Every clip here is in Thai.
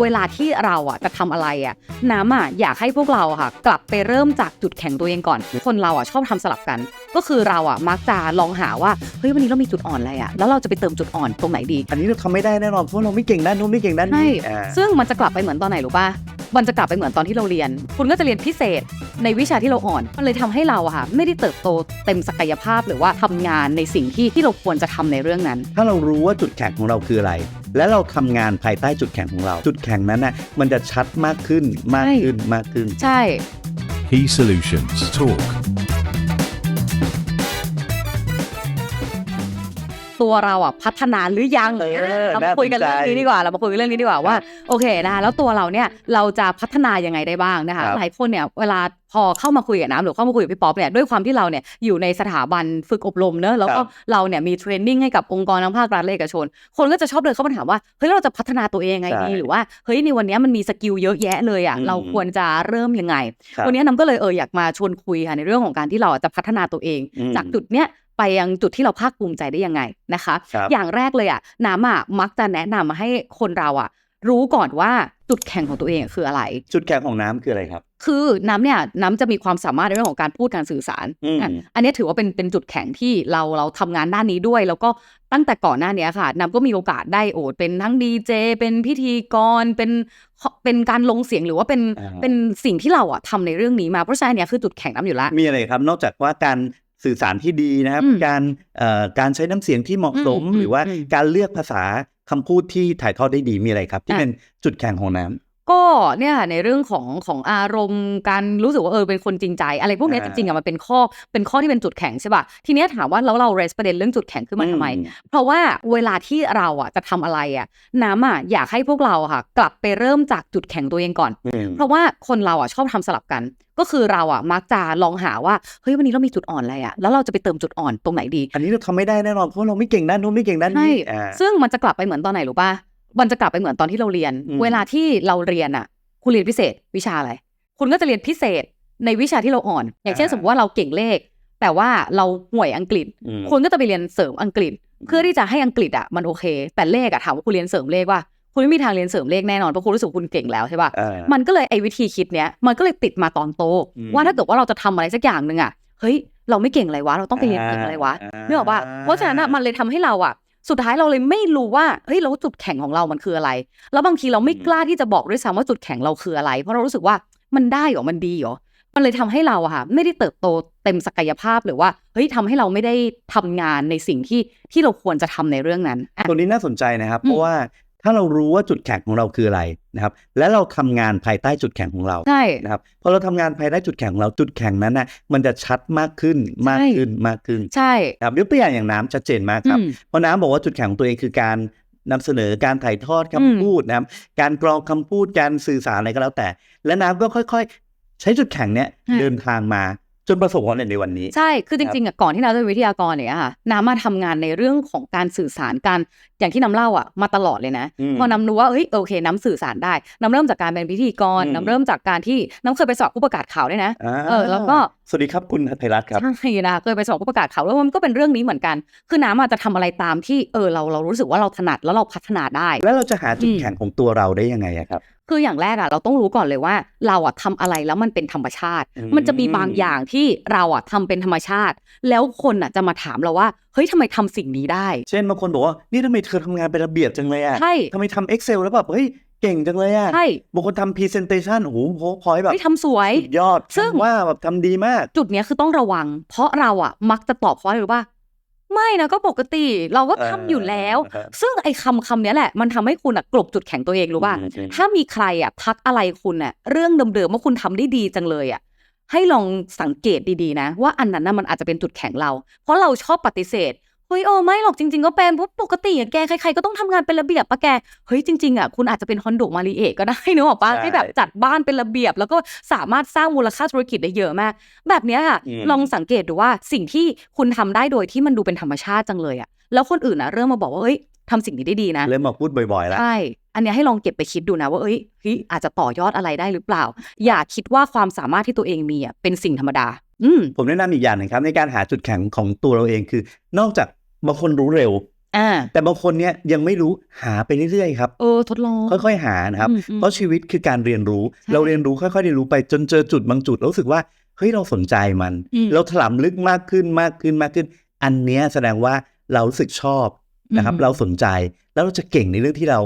เวลาที่เราอะจะทำอะไรอะน้ำอะอยากให้พวกเราอะค่ะ กลับไปเริ่มจากจุดแข็งตัวเองก่อน คนเราอะชอบทำสลับกัน ก็คือเราอะมักจะลองหาว่าเฮ้ยวันนี้เรามีจุดอ่อนอะไรอะแล้วเราจะไปเติมจุดอ่อนตรงไหนดี อันนี้เราทำไม่ได้แน่นอนเพราะเราไม่เก่งด้านนู้นไม่เก่งด้านใช่นี้อ่าซึ่งมันจะกลับไปเหมือนตอนไหนรู้ป่ะ มันจะกลับไปเหมือนตอนที่เราเรียน คุณก็จะเรียนพิเศษในวิชาที่เราอ่อน มันเลยทำให้เราอะค่ะไม่ได้เติบโตเต็มศักยภาพหรือว่าทำงานในสิ่งที่ที่เราควรจะทำในเรื่องนั้น ถ้าเรารู้ว่าจุดแข็งของเราคืออะไร และเราทำงานภายใต้จุดแข็งของเรา จุดแข็งนั้นน่ะมันจะชัดมากขึ้นมากขึ้นมากขึ้น ใช่ Key Solutions Talk. ตัวเราอะพัฒนาหรือยังเออเรามาคุยกันเรื่องนี้ดีกว่าเรามาคุยกันเรื่องนี้ดีกว่าว่าโอเคนะคะแล้วตัวเราเนี่ยเราจะพัฒนายังไงได้บ้างนะคะครับหลายคนเนี่ยเวลาพอเข้ามาคุยกับน้ำหรือเข้ามาคุยกับพี่ป๊อปเนี่ยด้วยความที่เราเนี่ยอยู่ในสถาบันฝึกอบรมเนอะแล้วก็เราเนี่ยมีเทรนนิ่งให้กับองค์กรทั้งภาครัฐและเอกชน คนก็จะชอบเดินเข้ามาถามว่าเฮ้ยเราจะพัฒนาตัวเองยังไงดีหรือว่าเฮ้ยในวันนี้มันมีสกิลเยอะแยะเลยอะเราควรจะเริ่มยังไงครับวันนี้น้ำก็เลยเอออยากมาชวนคุยค่ะในเรื่องของการที่เราจะพัฒนาตัวเองอืมจากจุดเนี้ย ไปยังจุดที่เราภาคภูมิใจได้ยังไงนะคะครับอย่างแรกเลยอะน้ำอะมักจะแนะนำมาให้คนเราอะ รู้ก่อนว่าจุดแข็งของตัวเองคืออะไร จุดแข็งของน้ำคืออะไรครับ คือน้ำเนี่ยน้ำจะมีความสามารถในเรื่องของการพูดการสื่อสารอืมอะอันนี้ถือว่าเป็นเป็นจุดแข็งที่เราเราทำงานด้านนี้ด้วย แล้วก็ตั้งแต่ก่อนหน้านี้ค่ะ น้ำก็มีโอกาสได้โอ้เป็นทั้งดีเจเป็นพิธีกรเป็นเป็นการลงเสียงหรือว่าเป็นอ่าเป็นสิ่งที่เราอะทำในเรื่องนี้มาเพราะฉะนั้นเนี่ยคือจุดแข็งน้ำอยู่แล้วมีอะไรครับ นอกจากว่าการ สื่อสารที่ดีนะครับอืมการเอ่อการใช้น้ำเสียงที่เหมาะสมอืมหรือว่าอืมการเลือกภาษาคำพูดที่ถ่ายทอดได้ดีมีอะไรครับ ที่อะเป็นจุดแข็งของน้ำ ก็เนี่ยในเรื่องของของอารมณ์การรู้สึกว่าเออเป็นคนจริงใจ อะไรพวกเนี้ยจอ่าริงๆอะมันเป็นข้อเป็นข้อที่เป็นจุดแข็งใช่ป่ะทีเนี้ยถามว่าแล้วเรา raise ประเด็นเรื่องจุดแข็งขึ้นมาทำไมอืเพราะว่าเวลาที่เราอะจะทำอะไรอะน้ำอะอยากให้พวกเราอะค่ะ กลับไปเริ่มจากจุดแข็งตัวเองก่อนอืมเพราะว่าคนเราอะชอบทำสลับกัน ก็คือเราอะมักจะลองหาว่าเฮ้ยวันนี้เรามีจุดอ่อนอะไรอะแล้วเราจะไปเติมจุดอ่อนตรงไหนดี อันนี้เราทำไม่ได้แน่นอนเพราะเราไม่เก่งด้านนู้นไม่เก่งด้านใช่นี้อ่าซึ่งมันจะกลับไปเหมือนตอนไหนรู้ป่ะ มันจะกลับไปเหมือนตอนที่เราเรียนอืมเวลาที่เราเรียนอะ คุณเรียนพิเศษวิชาอะไร คุณก็จะเรียนพิเศษในวิชาที่เราอ่อน อย่างเช่นสมมติว่าเราเก่งเลข แต่ว่าเราห่วยอังกฤษอืมคุณก็จะไปเรียนเสริมอังกฤษ เพื่อที่จะให้อังกฤษอะมันโอเค แต่เลขอะถามว่าคุณเรียนเสริมเลขว่าคุณไม่มีทางเรียนเสริมเลขแน่นอนเพราะคุณรู้สึกว่าคุณเก่งแล้วใช่ป่ะอ่ามันก็เลยไอ้วิธีคิดเนี้ยมันก็เลยติดมาตอนโตอืมว่าถ้าเกิดว่าเราจะทำอะไรสักอย่างหนึ่งอะเฮ้ยเราไม่เก่งอะไรวะเราต้องไปเรียนเก่งอะไรวะานึกออกปะเพราะฉะนั้นอะมันเลยทำให้เราอะ สุดท้ายเราเลยไม่รู้ว่าเฮ้ยแล้วจุดแข็งของเรามันคืออะไร แล้วบางทีเราไม่อืมกล้าที่จะบอกด้วยซ้ำว่าจุดแข็งเราคืออะไร เพราะเรารู้สึกว่ามันได้เหรอมันดีเหรอมันเลยทำให้เราอะค่ะไม่ได้เติบโตเต็มศักยภาพหรือว่าเฮ้ยทำให้เราไม่ได้ทำงานในสิ่งที่ที่เราควรจะทำในเรื่องนั้นอะตรงนี้น่าสนใจนะครับอืมเพราะว่า ถ้าเรารู้ว่าจุดแข็งของเราคืออะไรนะครับ และเราทำงานภายใต้จุดแข็งของเราใช่นะครับพอเราทำงานภายใต้จุดแข็งของเราจุดแข็งนั้นนะมันจะชัดมากขึ้นมากใช่ขึ้นมากขึ้นใช่ครับยกตัวอย่างอย่างน้ำชัดเจนมากครับอืมเพราะน้ำบอกว่าจุดแข็งของตัวเองคือการนำเสนอการถ่ายทอดคำอืมพูดนะครับ การกรองคำพูดการสื่อสารอะไรก็แล้วแต่ และน้ำก็ค่อย ๆ ใช้จุดแข็งเนี้ยเดินทางมา จนประสบความสำเร็จในวันนี้ ใช่ คือจริงๆอะก่อนที่น้ำจะเป็นวิทยากรเนี่ยค่ะน้ำมาทำงานในเรื่องของการสื่อสารการอย่างที่น้ำเล่าอะมาตลอดเลยนะอืมพอน้ำรู้ว่าเฮ้ยโอเค น้ำสื่อสารได้น้ำเริ่มจากการเป็นพิธีกรอืมน้ำเริ่มจากการที่น้ำเคยไปสอบผู้ประกาศข่าวด้วยนะาเออแล้วก็สวัสดีครับคุณไทยรัฐครับใช่นะเคยไปสอบผู้ประกาศข่าวแล้วมันก็เป็นเรื่องนี้เหมือนกัน คือน้ำอาจจะทำอะไรตามที่เออเราเรารู้สึกว่าเราถนัดแล้วเราพัฒนาได้ แล้วเราจะหาจุดอืมแข็งของตัวเราได้ยังไงอะครับ คืออย่างแรกอะเราต้องรู้ก่อนเลยว่า เราอะทำอะไรแล้วมันเป็นธรรมชาติอืมมันจะมีบางอย่างที่เราอะทำเป็นธรรมชาติ แล้วคนอะจะมาถามเราว่าเฮ้ยทำไมทำสิ่งนี้ได้ เช่นบางคนบอกว่านี่ทำไมเธอทำงานเป็นระเบียบจังเลยอะใช่ทำไมทำ Excel แล้วแบบเฮ้ยเก่งจังเลยอะใช่บางคนทำ Presentation โอ้โหพอยแบบเฮ้ยทำสวยสุดยอดซึ่งว่าแบบทำดีมาก จุดเนี้ยคือต้องระวัง เพราะเราอะมักจะตอบเขาหรือว่า ไม่นะก็ปกติเราก็ทำอยู่แล้วเออซึ่งไอ้คำคำเนี้ยแหละ มันทำให้คุณอะกลบจุดแข็งตัวเองรู้ป่ะ อืมอืมถ้ามีใครอะทักอะไรคุณอะเรื่องเดิมๆว่าคุณทำได้ดีจังเลยอะให้ลองสังเกตดีๆนะ ว่าอันนั้นน่ะมันอาจจะเป็นจุดแข็งเรา เพราะเราชอบปฏิเสธ เฮ้ยโอ้ไม่หรอกจริง ๆ ก็เป็นเพราะปกติอะแกใครๆก็ต้องทำงานเป็นระเบียบปะแกเฮ้ยจริงๆอะคุณอาจจะเป็นฮอนโดมาริเอะก็ได้นึกออกปะใช่ให้แบบจัดบ้านเป็นระเบียบ แล้วก็สามารถสร้างมูลค่าธุรกิจได้เยอะมาก แบบเนี้ยค่ะ อืม ลองสังเกตดูว่าสิ่งที่คุณทำได้โดยที่มันดูเป็นธรรมชาติจังเลยอะแล้วคนอื่นอะเริ่มมาบอกว่าเอ้ยทำสิ่งนี้ได้ดีนะ เริ่มมาพูดบ่อยๆแล้ว ใช่ อันเนี้ยให้ลองเก็บไปคิดดูนะว่าเอ้ยเฮ้ยอาจจะต่อยอดอะไรได้หรือเปล่า อย่าคิดว่าความสามารถที่ตัวเองมีอะเป็นสิ่งธรรมดา อืม ผมแนะนำอีกอย่างหนึ่งครับ ในการหาจุดแข็งของตัวเราเองคือ นอกจาก บางคนรู้เร็ว อ่า แต่บางคนเนี่ยยังไม่รู้หาไปเรื่อยๆครับเออทดลอง ค่อยๆหานะครับอืมอืมเพราะชีวิตคือการเรียนรู้ใช่เราเรียนรู้ค่อยๆเรียนรู้ไปจนเจอจุดบางจุดแล้วรู้สึกว่าเฮ้ยเราสนใจมันอืมเราถลำลึกมากขึ้นมากขึ้นมากขึ้น อันเนี้ยแสดงว่าเรารู้สึกชอบนะครับอืมเราสนใจแล้วเราจะเก่งในเรื่องที่เรา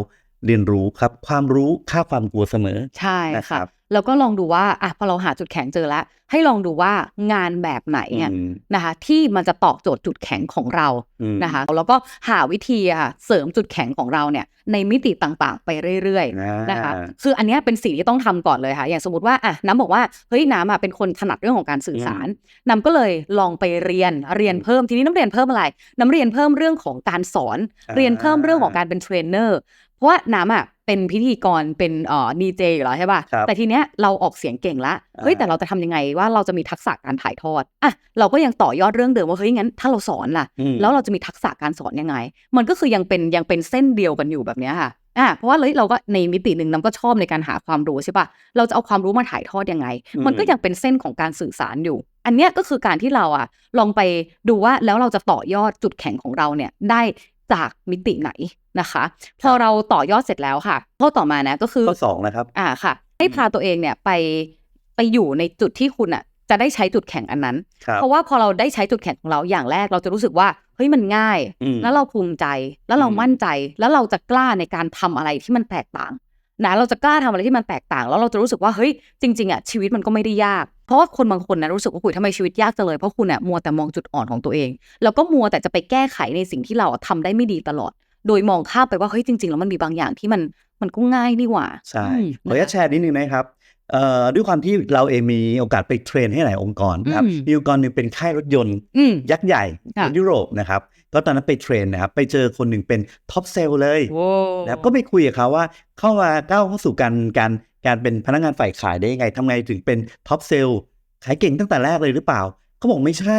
เรียนรู้ครับ ความรู้ค่าความกลัวเสมอใช่นะครัค่ะบแล้วก็ลองดูว่าอะพอเราหาจุดแข็งเจอแล้ว ให้ลองดูว่างานแบบไหนเนี่ยอืมนะคะ ที่มันจะตอบโจทย์จุดแข็งของเราอืมนะคะ แล้วก็หาวิธีอะค่ะเสริมจุดแข็งของเราเนี่ย ในมิติต่างๆ ไปเรื่อยๆอ่านะคะคืออันเนี้ยเป็นสิ่งที่ต้องทำก่อนเลยค่ะอย่างสมมติว่าอะน้ำบอกว่าเฮ้ยน้ำอะเป็นคนถนัดเรื่องของการสื่อสารน้ำก็เลยลองไปเรียนเรียนเพิ่มทีนี้น้ำเรียนเพิ่มอะไรน้ำเรียนเพิ่มเรื่องของการสอนอ่าเรียนเพิ่มเรื่องของการเป็นเทรนเนอร์เพราะว่าน้ำอะ เป็นพิธีกรเป็นเอ่อดีเจอยู่แล้วใช่ป่ะครับแต่ทีเนี้ยเราออกเสียงเก่งละเฮ้ยอ่าแต่เราจะทำยังไงว่าเราจะมีทักษะการถ่ายทอดอะเราก็ยังต่อยอดเรื่องเดิมว่าเฮ้ยงั้นถ้าเราสอนล่ะอืมแล้วเราจะมีทักษะการสอนยังไง มันก็คือยังเป็นยังเป็นเส้นเดียวกันอยู่แบบเนี้ยค่ะอ่าเพราะว่าเฮ้ยเราก็ในมิติหนึ่งน้ำก็ชอบในการหาความรู้ใช่ปะเราจะเอาความรู้มาถ่ายทอดยังไงอืมมันก็ยังเป็นเส้นของการสื่อสารอยู่ อันเนี้ยก็คือการที่เราอะลองไปดูว่าแล้วเราจะต่อยอดจุดแข็งของเราเนี่ยได้ จากมิติไหนนะคะ พอเราต่อยอดเสร็จแล้วค่ะข้อต่อมานะก็คือข้อสองนะครับ อ่าค่ะ ให้พาตัวเองเนี่ยไปไปอยู่ในจุดที่คุณอะจะได้ใช้จุดแข็งอันนั้นครับเพราะว่าพอเราได้ใช้จุดแข็งของเราอย่างแรกเราจะรู้สึกว่าเฮ้ยมันง่ายอืมแล้วเราภูมิใจแล้วเราอืมมั่นใจแล้วเราจะกล้าในการทำอะไรที่มันแตกต่าง นะเราจะกล้าทำอะไรที่มันแตกต่าง แล้วเราจะรู้สึกว่าเฮ้ยจริงๆอะชีวิตมันก็ไม่ได้ยาก เพราะว่าคนบางคนนะรู้สึกว่าคุยทำไมชีวิตยากจังเลยเพราะคุณอะมัวแต่มองจุดอ่อนของตัวเอง แล้วก็มัวแต่จะไปแก้ไขในสิ่งที่เราอะทำได้ไม่ดีตลอด โดยมองข้ามไปว่าเฮ้ยจริงๆแล้วมันมีบางอย่างที่มันมันก็ง่ายนี่หว่าใช่อืมขออนุญาตแชร์นิดนึงนะครับเอ่อด้วยความที่เราเองมีโอกาสไปเทรนให้หลายองค์กรนะครับอืมมีองค์กรหนึ่งเป็นค่ายรถยนต์อืมยักษ์ใหญ่ค่ะในยุโรปนะครับ ก็ตอนนั้นไปเทรนนะครับ ไปเจอคนหนึ่งเป็นท็อปเซลเลยโว้นะครับก็ไปคุยกับเขาว่าเข้ามาก้าวเข้าสู่การการการเป็นพนักงานฝ่ายขายได้ยังไงทำไงถึงเป็นท็อปเซลขายเก่งตั้งแต่แรกเลยหรือเปล่าเขาบอกไม่ใช่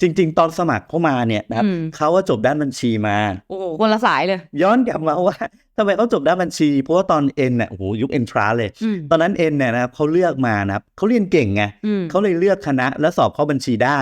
จริง ๆ ตอนสมัครเข้ามาเนี่ยนะครับอืมเขาว่าจบด้านบัญชีมา โอ้โหคนละสายเลย ย้อนกลับมาว่าทำไมเขาจบด้านบัญชี เพราะว่าตอนเอ็นเนี่ยโอ้โหยุคเอ็นทราเลยอืมตอนนั้นเอ็นเนี่ยนะครับเขาเลือกมานะครับเขาเรียนเก่งไงอืมเขาเลยเลือกคณะแล้วสอบเข้าบัญชีได้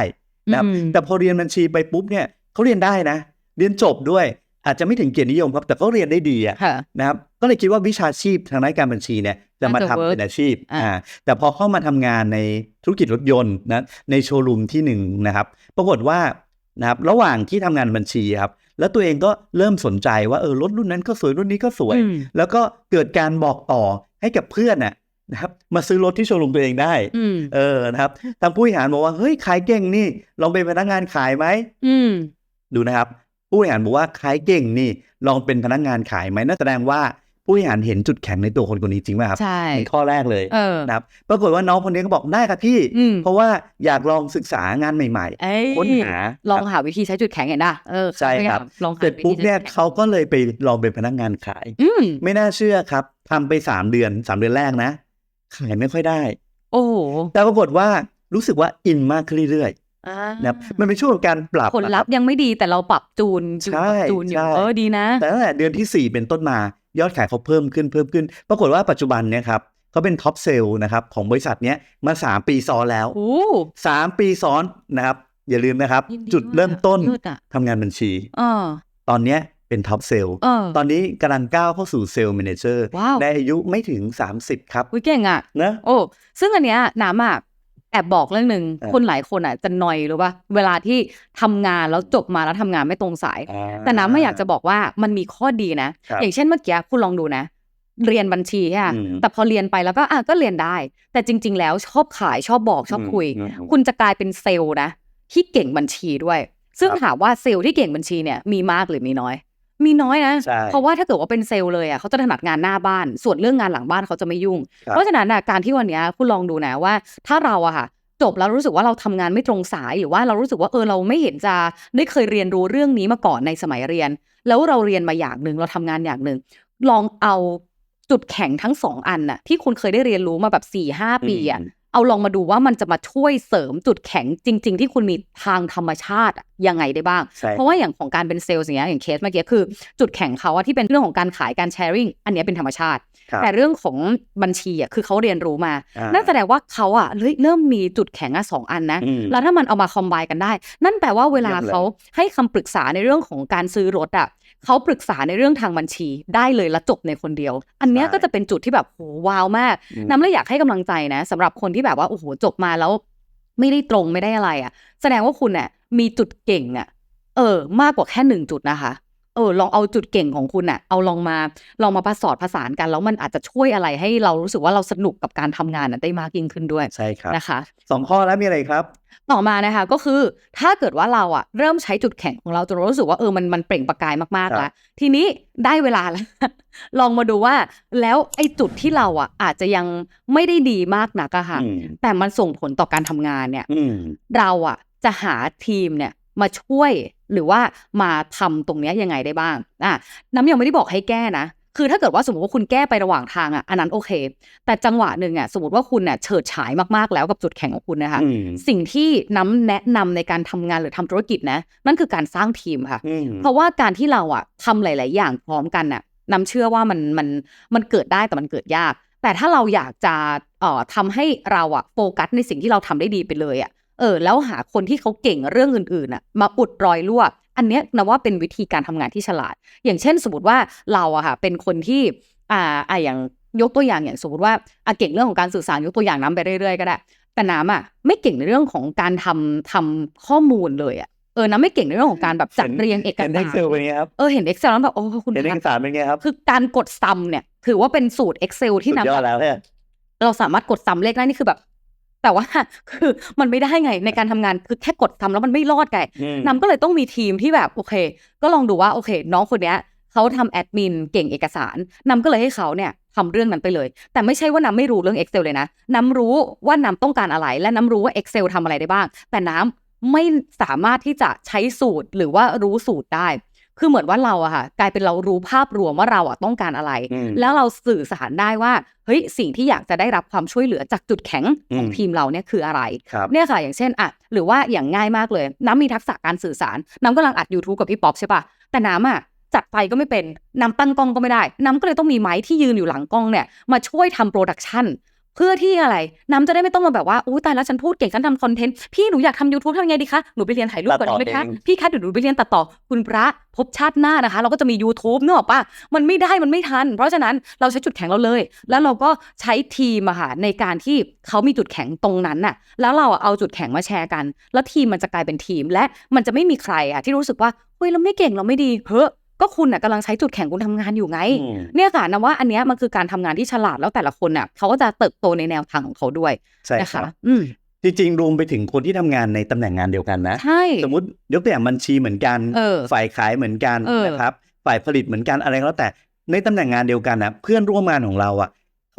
นะครับอืมแต่พอเรียนบัญชีไปปุ๊บเนี่ย เขาเรียนได้นะ เรียนจบด้วยอาจจะไม่ถึงเกียรตินิยมครับ แต่ก็เรียนได้ดีอะค่ะนะครับก็เลยคิดว่าวิชาชีพทางด้านการบัญชีเนี่ยจะมาน่าจะทำ work เป็นอาชีพอ่าอ่าแต่พอเข้ามาทำงานในธุรกิจรถยนต์นะในโชว์รูมที่หนึ่งนะครับ ปรากฏว่านะครับระหว่างที่ทำงานบัญชีครับ แล้วตัวเองก็เริ่มสนใจว่าเออรถรุ่นนั้นก็สวยรุ่นนี้ก็สวยอืมแล้วก็เกิดการบอกต่อให้กับเพื่อนน่ะนะครับมาซื้อรถที่โชว์รูมตัวเองได้อืมเออนะครับทางผู้บริหารบอกว่าเฮ้ยขายเก่งนี่ลองเป็นพนักงานขายไหมอืม ดูนะครับ ผู้บริหารบอกว่าขายเก่งนี่ลองเป็นพนักงานขายไหมนั่นแสดงว่าผู้บริหารเห็นจุดแข็งในตัวคนคนนี้จริงไหมครับใช่เป็นข้อแรกเลยเออนะครับปรากฏว่าน้องคนนี้ก็บอกได้ครับพี่อืมเพราะว่าอยากลองศึกษางานใหม่เอ้ยๆค้นหาลองหาวิธีใช้จุดแข็งเห็นนะเออใช่ครับลองหาเสร็จปุ๊บวิธีเนี่ยใช้จุดแข็งเขาก็เลยไปลองเป็นพนักงานขายอืมไม่น่าเชื่อครับทำไปสามเดือนสามเดือนแรกนะ ขายไม่ค่อยได้ โอ้โหแต่ปรากฏว่ารู้สึกว่าอินมากขึ้นเรื่อยอ่าๆ นะครับมันเป็นช่วงของการปรับผลนะคลัรัพธ์ยังไม่ดีแต่เราปรับจูนจูนใช่ปรับจูนอยู่ใช่เออดีนะ แต่ตั้งแต่เดือนที่ 4 เป็นต้นมายอดขายเขาเพิ่มขึ้นเพิ่มขึ้น ปรากฏว่าปัจจุบันเนี่ยครับเขาเป็นท็อปเซลล์นะครับของบริษัทเนี้ยมา 3 ปีซ้อนแล้วโอ้3ปีซ้อนนะครับ อย่าลืมนะครับยินดีจุดเริ่มต้นเลิศอะทำงานบัญชีเออตอนเนี้ยเป็นท็อปเซลล์เออตอนนี้กำลังก้าวเข้าสู่เซลล์แมเนเจอร์ว้าวในอายุไม่ถึง 30 ครับอุ้ยเก่งอะนะโอ้ซึ่งอันเนี้ยน้ำอะ แอบบอกเรื่องหนึ่งอ่าคนหลายคนอะจะนอยหรือว่าเวลาที่ทำงานแล้วจบมาแล้วทำงานไม่ตรงสายอ่าแต่น้ำไม่อยากจะบอกว่ามันมีข้อดีนะครับอย่างเช่นเมื่อกี้คุณลองดูนะ เรียนบัญชีใช่ไหมอืมแต่พอเรียนไปแล้วก็อะก็เรียนได้ แต่จริง ๆ แล้วชอบขายชอบบอกชอบคุยอืมคุณจะกลายเป็นเซลล์นะที่เก่งบัญชีด้วย ซึ่งครับถามว่าเซลล์ที่เก่งบัญชีเนี่ยมีมากหรือมีน้อย มีน้อยนะ ใช่เพราะว่าถ้าเกิดว่าเป็นเซลล์เลยอะเขาจะถนัดงานหน้าบ้าน ส่วนเรื่องงานหลังบ้านเขาจะไม่ยุ่ง ครับ เพราะฉะนั้นน่ะการที่วันเนี้ยคุณลองดูนะว่า ถ้าเราอะค่ะจบแล้วรู้สึกว่าเราทำงานไม่ตรงสายหรือว่าเรารู้สึกว่าเออเราไม่เห็นจะได้เคยเรียนรู้เรื่องนี้มาก่อนในสมัยเรียน แล้วเราเรียนมาอย่างหนึ่งเราทำงานอย่างหนึ่งลองเอาจุดแข็งทั้งสองอันน่ะที่คุณเคยได้เรียนรู้มาแบบสี่ห้าปีอะ เอาลองมาดูว่ามันจะมาช่วยเสริมจุดแข็งจริง ๆ ที่คุณมีทางธรรมชาติอะยังไงได้บ้างใช่เพราะว่าอย่างของการเป็นเซลล์อย่างเงี้ยอย่างเคสเมื่อกี้คือ จุดแข็งเขาอะที่เป็นเรื่องของการขายการแชร์ริ่งอันเนี้ยเป็นธรรมชาติครับแต่เรื่องของบัญชีอะคือเขาเรียนรู้มาอ่านั่นแสดงว่าเขาอะเฮ้ยเริ่มมีจุดแข็งอะสองอันนะอืมแล้วถ้ามันเอามาคอมไบกันได้ นั่นแปลว่าเวลาเยี่ยมเลยเขาให้คำปรึกษาในเรื่องของการซื้อรถอะ เขาปรึกษาในเรื่องทางบัญชีได้เลยและจบในคนเดียว อันเนี้ยก็จะเป็นจุดที่แบบโหว้าวมากอืมน้ำเลยอยากให้กำลังใจนะสำหรับคนที่แบบว่าโอ้โหจบมาแล้วไม่ได้ตรงไม่ได้อะไรอะ่ะ แสดงว่าคุณเนี่ยมีจุดเก่งอะ่ะเออ มากกว่าแค่หนึ่งจุดนะคะ เออลองเอาจุดเก่งของคุณอะ่ะเอาลองมาลองมาผสอดผสานกัน แล้วมันอาจจะช่วยอะไรให้เรารู้สึกว่าเราสนุกกับการทำงานน่ะได้มากยิ่งขึ้นด้วยใช่ครับนะคะสองข้อแล้วมีอะไรอีกครับ ต่อมานะคะก็คือถ้าเกิดว่าเราอะเริ่มใช้จุดแข็งของเราจนเรารู้สึกว่าเออมันมันเปล่งประกายมากครับๆแล้วทีนี้ได้เวลาแล้วลองมาดูว่าแล้วไอ้จุดที่เราอะอาจจะยังไม่ได้ดีมากนักอะค่ะอืมแต่มันส่งผลต่อการทำงานเนี่ยอืมเราอะจะหาทีมเนี่ย มาช่วยหรือว่ามาทำตรงเนี้ยยังไงได้บ้างอะน้ำยังไม่ได้บอกให้แก้นะ คือถ้าเกิดว่าสมมติว่าคุณแก้ไประหว่างทางอะอันนั้นโอเค แต่จังหวะหนึ่งอะสมมติว่าคุณเนี่ยเฉิดฉายมากๆแล้วกับจุดแข็งของคุณนะคะอืมสิ่งที่น้ำแนะนำในการทำงานหรือทำธุรกิจนะ นั่นคือการสร้างทีมค่ะอืมเพราะว่าการที่เราอะทำหลาย ๆ อย่างพร้อมกันน่ะน้ำเชื่อว่ามันมันมันเกิดได้แต่มันเกิดยาก แต่ถ้าเราอยากจะเอ่อทำให้เราอะโฟกัสในสิ่งที่เราทำได้ดีไปเลยอะ เออแล้วหาคนที่เขาเก่งเรื่องอื่นๆอะมาอุดรอยรั่วอันเนี้ยนะว่าเป็นวิธีการทำงานที่ฉลาด อย่างเช่น สมมติว่าเราอะค่ะเป็นคนที่อ่าอ่าอย่างยกตัวอย่างอย่างสมมติว่าอะเก่งเรื่องของการสื่อสารยกตัวอย่างน้ำไปเรื่อยๆก็ได้ แต่น้ำอะไม่เก่งในเรื่องของการทำทำข้อมูลเลยอะเออน้ำไม่เก่งในเรื่องของการแบบจัดเรียงเอกเห็นสาเอ็กเซลรเป็นไงครับเออเห็น Excel แล้วแบบโอ้คุณเห็นเอพักดสารเป็นไงครับคือการกดซัมเนี่ยถือว่าเป็นสูตร Excel ที่สุดยอดนำแล้วเนี่ยเราสามารถกดซัมเลขได้นี่คือแบบ แต่ว่าคือมันไม่ได้ไงในการทำงานคือแค่กดซัมแล้วมันไม่รอดไงอืมนำก็เลยต้องมีทีมที่แบบโอเค ก็ลองดูว่าโอเค น้องคนเนี้ยเขาทำแอดมินเก่งเอกสารนำก็เลยให้เขาเนี่ยทำเรื่องนั้นไปเลย แต่ไม่ใช่ว่านำไม่รู้เรื่อง Excel เลยนะ น้ำรู้ว่านำต้องการอะไร และน้ำรู้ว่า Excel ทำอะไรได้บ้าง แต่น้ำไม่สามารถที่จะใช้สูตรหรือว่ารู้สูตรได้ คือเหมือนว่าเราอะค่ะกลายเป็นเรารู้ภาพรวมว่าเราอะต้องการอะไรอืมแล้วเราสื่อสารได้ว่าเฮ้ยสิ่งที่อยากจะได้รับความช่วยเหลือจากจุดแข็งของอืมทีมเราเนี่ยคืออะไรครับเนี่ยค่ะอย่างเช่นอะหรือว่าอย่างง่ายมากเลย น้ำมีทักษะการสื่อสาร น้ำกำลังอัด YouTube กับพี่ป๊อปใช่ปะแต่น้ำอะจัดไฟก็ไม่เป็นน้ำตั้งกล้องก็ไม่ได้ น้ำก็เลยต้องมีไม้ที่ยืนอยู่หลังกล้องเนี่ยมาช่วยทำโปรดักชันเพื่อที่อะไร น้ำจะได้ไม่ต้องมาแบบว่าอู้ตายแล้วฉันพูดเก่งฉันทำคอนเทนต์พี่หนูอยากทำ YouTube ทำยังไงดีคะหนูไปเรียนถ่ายรูปก่อนตัดต่อได้ไหมคะเองพี่คะเดี๋ยวหนูไปเรียนตัดต่อคุณพระพบชาติหน้านะคะ เราก็จะมี YouTube เนกอะปะมันไม่ได้มันไม่ทัน เพราะฉะนั้นเราใช้จุดแข็งเราเลย แล้วเราก็ใช้ทีมอะค่ะในการที่เขามีจุดแข็งตรงนั้นน่ะ แล้วเราอะเอาจุดแข็งมาแชร์กัน แล้วทีมมันจะกลายเป็นทีม และมันจะไม่มีใครอะที่รู้สึกว่าเฮ้ยเราไม่เก่งเราไม่ดีเฮ้อ ก็คุณอะกำลังใช้จุดแข็งคุณทำงานอยู่ไงอืมเนี่ยค่ะนะว่าอันเนี้ยมันคือการทำงานที่ฉลาดแล้วแต่ละคนน่ะเขาก็จะเติบโตในแนวทางของเขาด้วยใช่นะครัคะบอืมจริงๆรวมไปถึงคนที่ทำงานในตำแหน่งงานเดียวกันนะ ใช่ สมมติยกตัวอย่างบัญชีเหมือนกันเออฝ่ายขายเหมือนกันเออนะครับ ฝ่ายผลิตเหมือนกันอะไรก็แล้วแต่ในตำแหน่งงานเดียวกันนะเพื่อนร่วมงานของเราอะ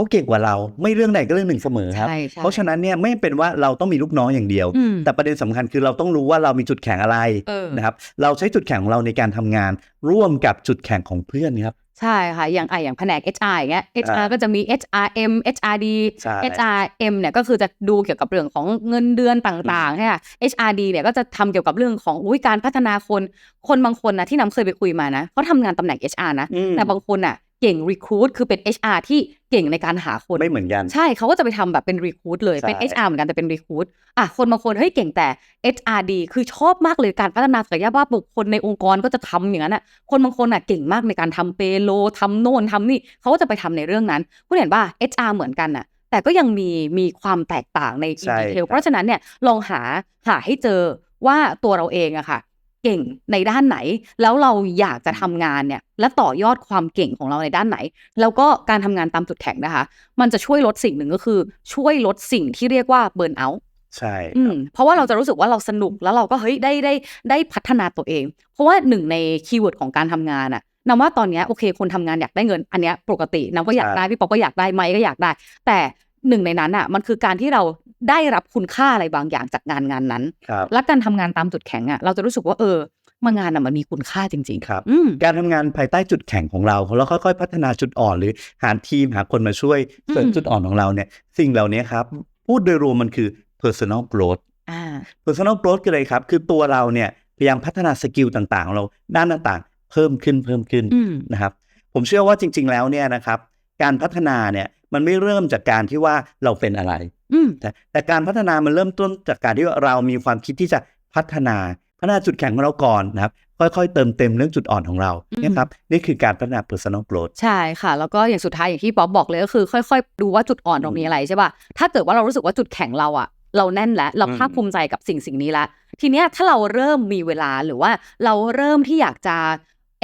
เขาเก่งกว่าเราไม่เรื่องใดก็เรื่องหนึ่งเสมอครับ ใช่ใช่ เพราะฉะนั้นเนี่ยไม่เป็นว่าเราต้องมีลูกน้องอย่างเดียว อืมแต่ประเด็นสำคัญคือเราต้องรู้ว่าเรามีจุดแข็งอะไรเออ นะครับเราใช้จุดแข็งของเราในการทำงาน ร่วมกับจุดแข็งของเพื่อนครับ ใช่ค่ะ อย่างอะอย่างแผนก HR อย่างเงี้ย HR อ่า ก็จะมี HRM HRD ใช่ HRM เนี่ยก็คือจะดูเกี่ยวกับเรื่องของเงินเดือนต่างๆใช่ไหม HRD เนี่ยก็จะทำเกี่ยวกับเรื่องของอุ้ยการพัฒนาคน คนบางคนนะที่น้ำเคยไปคุยมานะเขาทำงานตำแหน่ง HR นะ อืม แต่บางคนอะ เก่ง recruit คือเป็น HR ที่เก่งในการหาคนไม่เหมือนกันใช่เขาก็จะไปทำแบบเป็น recruit เลยเป็นใช่ HR เหมือนกันแต่เป็น recruit อะคนบางคนเฮ้ยเก่งแต่ HRD คือชอบมากเลยการพัฒนาศักยภาพบุคคลในองค์กรก็จะทำอย่างนั้นอะคนบางคนอะเก่งมากในการทำเปโลทำโน่นทำนี่เขาก็จะไปทำในเรื่องนั้นคุณเห็นป่ะ HR เหมือนกันน่ะแต่ก็ยังมีมีความแตกต่างในใช่ดีเทลครับเพราะฉะนั้นเนี่ยลองหาหาให้เจอว่าตัวเราเองอะค่ะ เก่งในด้านไหน แล้วเราอยากจะทำงานเนี่ย และต่อยอดความเก่งของเราในด้านไหน แล้วก็การทำงานตามจุดแข็งนะคะ มันจะช่วยลดสิ่งหนึ่งก็คือ ช่วยลดสิ่งที่เรียกว่าเบิร์นเอาท์ใช่อืมเพราะว่าเราจะรู้สึกว่าเราสนุกแล้วเราก็เฮ้ยได้ได้ได้พัฒนาตัวเอง เพราะว่าหนึ่งในคีย์เวิร์ดของการทำงานอะนำว่าตอนเนี้ยโอเค คนทำงานอยากได้เงินอันเนี้ยปกตินำก็อยากได้พี่ป๊อปก็อยากได้ไมค์ก็อยากได้ แต่ หนึ่งในนั้นอะมันคือการที่เราได้รับคุณค่าอะไรบางอย่างจากงานงานนั้นครับและการทำงานตามจุดแข็งอะเราจะรู้สึกว่าเออมางานอะมันมีคุณค่าจริงครับๆอืมการทำงานภายใต้จุดแข็งของเราแล้วค่อยๆ พัฒนาจุดอ่อนหรือหาทีมหาคนมาช่วยเสริมอืมจุดอ่อนของเราเนี่ย สิ่งเหล่านี้ครับ พูดโดยรวมมันคือ personal growth อ่า personal growth คืออะไรครับ คือตัวเราเนี่ยพยายามพัฒนาสกิลต่างๆของเราด้านต่างๆ เพิ่มขึ้นเพิ่มขึ้นอืมนะครับ ผมเชื่อว่าจริง ๆ แล้วเนี่ยนะครับ การพัฒนาเนี่ย มันไม่เริ่มจากการที่ว่าเราเป็นอะไรอืมแต่แต่การพัฒนามันเริ่มต้นจากการที่เรามีความคิดที่จะพัฒนาพัฒนาจุดแข็งของเราก่อนนะครับค่อยๆ เติมเต็มเรื่องจุดอ่อนของเราอืมนะครับนี่คือการพัฒนา personal growth ใช่ค่ะ แล้วก็อย่างสุดท้ายอย่างที่ป๊อบบอกเลยก็คือ ค่อยๆ ดูว่าจุดอ่อนเรามีอะไรใช่ป่ะถ้าเกิดว่าเรารู้สึกว่าจุดแข็งเราอะเราแน่นแล้วเราอืมภาคภูมิใจกับสิ่งสิ่งนี้แล้วทีเนี้ยถ้าเราเริ่มมีเวลาหรือว่าเราเริ่มที่อยากจะ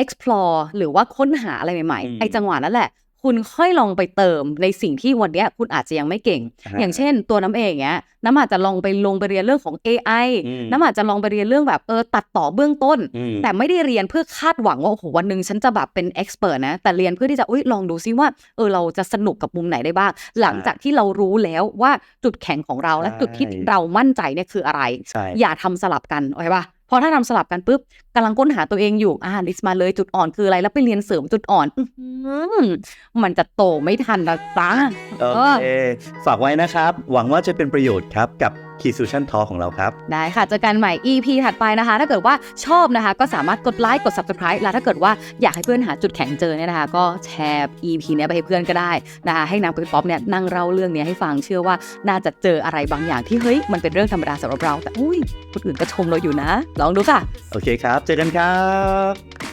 explore หรือว่าค้นหาอะไรใหม่อืมๆไอ้จังหวะนั่นแหละ คุณค่อยลองไปเติมในสิ่งที่วันเนี้ยคุณอาจจะยังไม่เก่ง อย่างเช่น ตัวน้ำเองเนี้ยน้ำอาจจะลองไปลงไปเรียนเรื่องของ AI อืมน้ำอาจจะลองไปเรียนเรื่องแบบเออตัดต่อเบื้องต้นอืมแต่ไม่ได้เรียนเพื่อคาดหวังว่าโอ้โหวันหนึ่งฉันจะแบบเป็นเอ็กซ์เพรสนะ แต่เรียนเพื่อที่จะอุ้ยลองดูซิว่าเออเราจะสนุกกับมุมไหนได้บ้าง หลังจากที่เรารู้แล้วว่าจุดแข็งของเราและใช่จุดที่เรามั่นใจเนี่ยคืออะไรใช่อย่าทำสลับกันโอเคปะเพราะถ้าทำสลับกันปุ๊บ กำลังค้นหาตัวเองอยู่อ่าลิสต์มาเลยจุดอ่อนคืออะไรแล้วไปเรียนเสริมจุดอ่อนอื้อหือมันจะโตไม่ทันนะจ๊ะโอเคฝากไว้นะครับ หวังว่าจะเป็นประโยชน์ครับกับ Key Solution Talk ของเราครับ ได้ค่ะ เจอกันใหม่ EP ถัดไปนะคะ ถ้าเกิดว่าชอบนะคะ ก็สามารถกดไลค์กด subscribe แล้วถ้าเกิดว่าอยากให้เพื่อนหาจุดแข็งเจอเนี่ยนะคะ ก็แชร์ EP เนี้ยไปให้เพื่อนก็ได้นะคะให้นางเป็นป๊อปเนี่ยนั่งเล่าเรื่องเนี้ยให้ฟังเชื่อว่าน่าจะเจออะไรบางอย่างที่เฮ้ยมันเป็นเรื่องธรรมดาสำหรับเรา แต่อุ้ยคนอื่นก็ชมเราอยู่นะ ลองดูค่ะ โอเคครับเจอกันครับ